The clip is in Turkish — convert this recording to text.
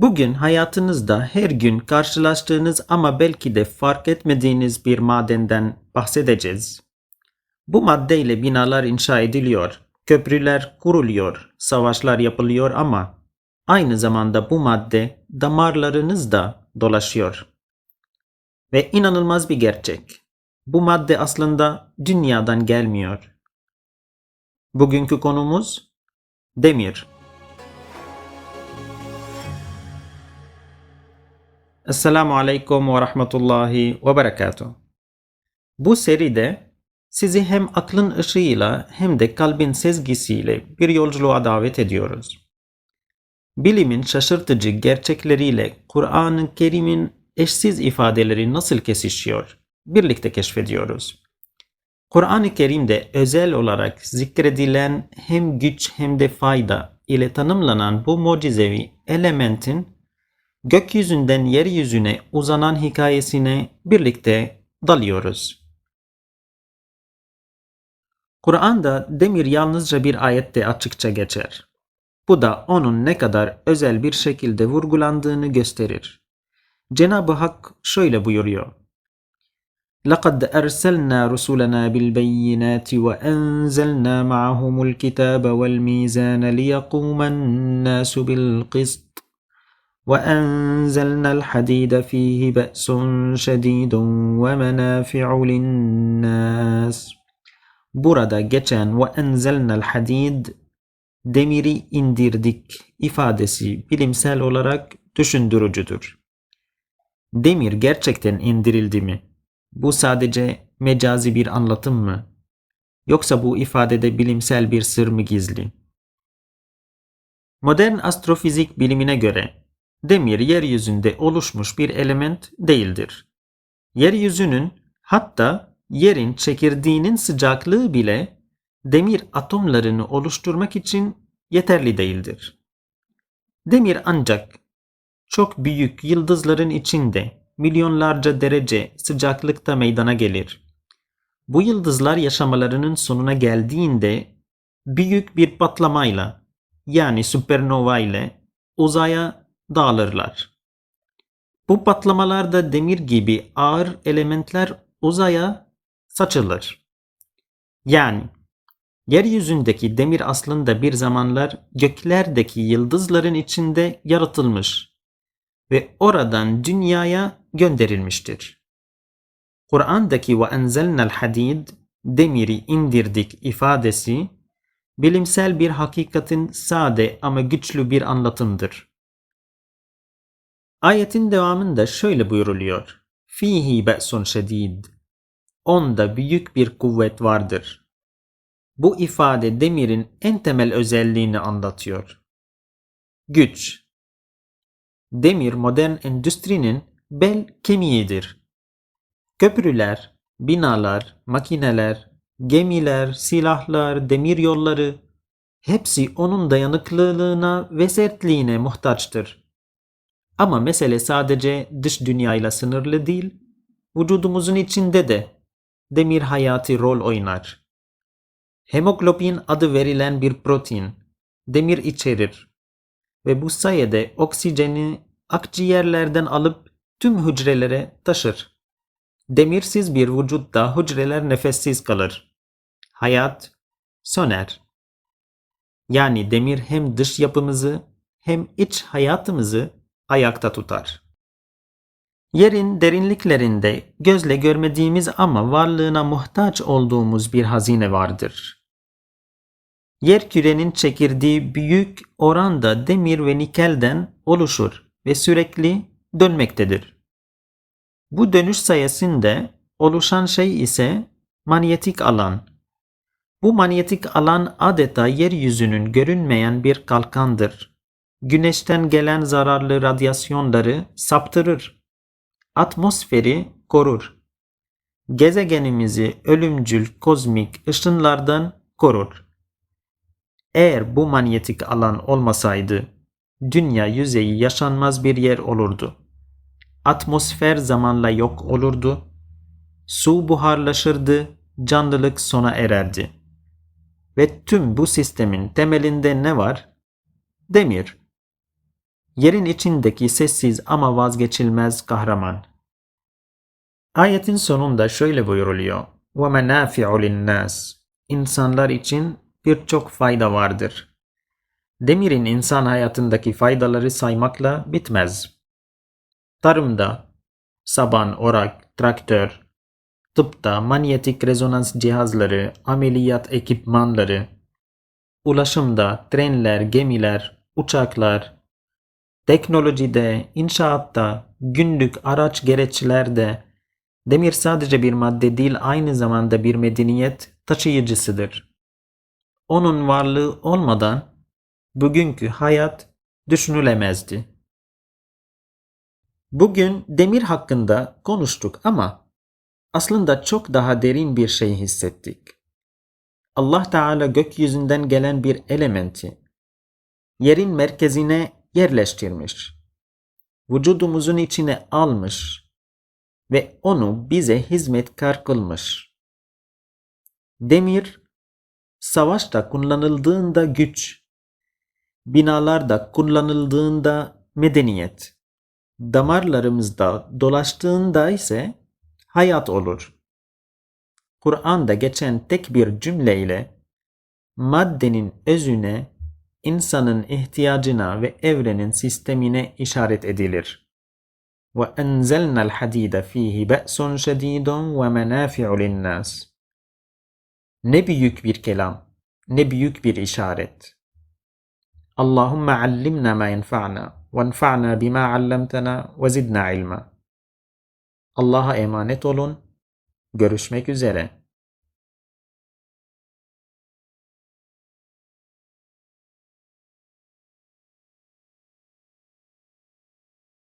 Bugün hayatınızda her gün karşılaştığınız ama belki de fark etmediğiniz bir madenden bahsedeceğiz. Bu maddeyle binalar inşa ediliyor, köprüler kuruluyor, savaşlar yapılıyor ama aynı zamanda bu madde damarlarınızda dolaşıyor. Ve inanılmaz bir gerçek. Bu madde aslında dünyadan gelmiyor. Bugünkü konumuz demir. Esselamu Aleyküm ve Rahmetullahi ve Berekatuhu. Bu seride sizi hem aklın ışığıyla hem de kalbin sezgisiyle bir yolculuğa davet ediyoruz. Bilimin şaşırtıcı gerçekleriyle Kur'an-ı Kerim'in eşsiz ifadeleri nasıl kesişiyor? Birlikte keşfediyoruz. Kur'an-ı Kerim'de özel olarak zikredilen hem güç hem de fayda ile tanımlanan bu mucizevi elementin gökyüzünden yeryüzüne uzanan hikayesine birlikte dalıyoruz. Kur'an'da demir yalnızca bir ayette açıkça geçer. Bu da onun ne kadar özel bir şekilde vurgulandığını gösterir. Cenab-ı Hak şöyle buyuruyor. لقد أرسلنا رسلنا بالبينات وأنزلنا معهم الكتاب والميزان ليقوم الناس بالقسط وأنزلنا الحديد فيه بأس شديد ومنافع للناس Burada geçen ve enzelnel hadid demiri indirdik ifadesi bilimsel olarak düşündürücüdür. Demir gerçekten indirildi mi? Bu sadece mecazi bir anlatım mı? Yoksa bu ifadede bilimsel bir sır mı gizli? Modern astrofizik bilimine göre demir yeryüzünde oluşmuş bir element değildir. Yeryüzünün hatta yerin çekirdeğinin sıcaklığı bile demir atomlarını oluşturmak için yeterli değildir. Demir ancak çok büyük yıldızların içinde milyonlarca derece sıcaklıkta meydana gelir. Bu yıldızlar yaşamalarının sonuna geldiğinde büyük bir patlamayla yani süpernova ile uzaya dağılırlar. Bu patlamalarda demir gibi ağır elementler uzaya saçılır. Yani yeryüzündeki demir aslında bir zamanlar göklerdeki yıldızların içinde yaratılmış ve oradan dünyaya gönderilmiştir. Kur'an'daki ve enzelnel hadid demiri indirdik ifadesi bilimsel bir hakikatin sade ama güçlü bir anlatımdır. Ayetin devamında şöyle buyuruluyor. Fihi be'sun şedid. Onda büyük bir kuvvet vardır. Bu ifade demirin en temel özelliğini anlatıyor. Güç. Demir modern endüstrinin bel kemiğidir. Köprüler, binalar, makineler, gemiler, silahlar, demir yolları hepsi onun dayanıklılığına ve sertliğine muhtaçtır. Ama mesele sadece dış dünyayla sınırlı değil, vücudumuzun içinde de demir hayati rol oynar. Hemoglobin adı verilen bir protein demir içerir ve bu sayede oksijeni akciğerlerden alıp tüm hücrelere taşır. Demirsiz bir vücutta hücreler nefessiz kalır. Hayat söner. Yani demir hem dış yapımızı hem iç hayatımızı ayakta tutar. Yerin derinliklerinde gözle görmediğimiz ama varlığına muhtaç olduğumuz bir hazine vardır. Yer kürenin çekirdiği büyük oranda demir ve nikelden oluşur ve sürekli dönmektedir. Bu dönüş sayesinde oluşan şey ise manyetik alan. Bu manyetik alan adeta yeryüzünün görünmeyen bir kalkandır. Güneşten gelen zararlı radyasyonları saptırır. Atmosferi korur. Gezegenimizi ölümcül kozmik ışınlardan korur. Eğer bu manyetik alan olmasaydı dünya yüzeyi yaşanmaz bir yer olurdu. Atmosfer zamanla yok olurdu. Su buharlaşırdı, canlılık sona ererdi. Ve tüm bu sistemin temelinde ne var? Demir Yerin içindeki sessiz ama vazgeçilmez kahraman. Ayetin sonunda şöyle buyuruluyor. وَمَنَافِعُ لِلنَّاسِ İnsanlar için birçok fayda vardır. Demirin insan hayatındaki faydaları saymakla bitmez. Tarımda, saban, orak, traktör, tıpta manyetik rezonans cihazları, ameliyat ekipmanları, ulaşımda trenler, gemiler, uçaklar, teknolojide, inşaatta, günlük araç gereçlerde, demir sadece bir madde değil aynı zamanda bir medeniyet taşıyıcısıdır. Onun varlığı olmadan bugünkü hayat düşünülemezdi. Bugün demir hakkında konuştuk ama aslında çok daha derin bir şey hissettik. Allah Teala gökyüzünden gelen bir elementi yerin merkezine yerleştirmiş. Vücudumuzun içine almış ve onu bize hizmetkar kılmış. Demir savaşta kullanıldığında güç, binalarda kullanıldığında medeniyet, damarlarımızda dolaştığında ise hayat olur. Kur'an'da geçen tek bir cümleyle maddenin özüne, insanın ihtiyacına ve evrenin sistemine işaret edilir. وَاَنْزَلْنَا الْحَد۪يدَ ف۪يهِ بَأْسٌ شَد۪يدٌ وَمَنَافِعُ لِلنَّاسِ Ne büyük bir kelam, ne büyük bir işaret. Allahümme allimna ma yenfa'na وَانْفَعْنَا بِمَا عَلَّمْتَنَا وَزِدْنَا عِلْمًا Allah'a emanet olun. Görüşmek üzere.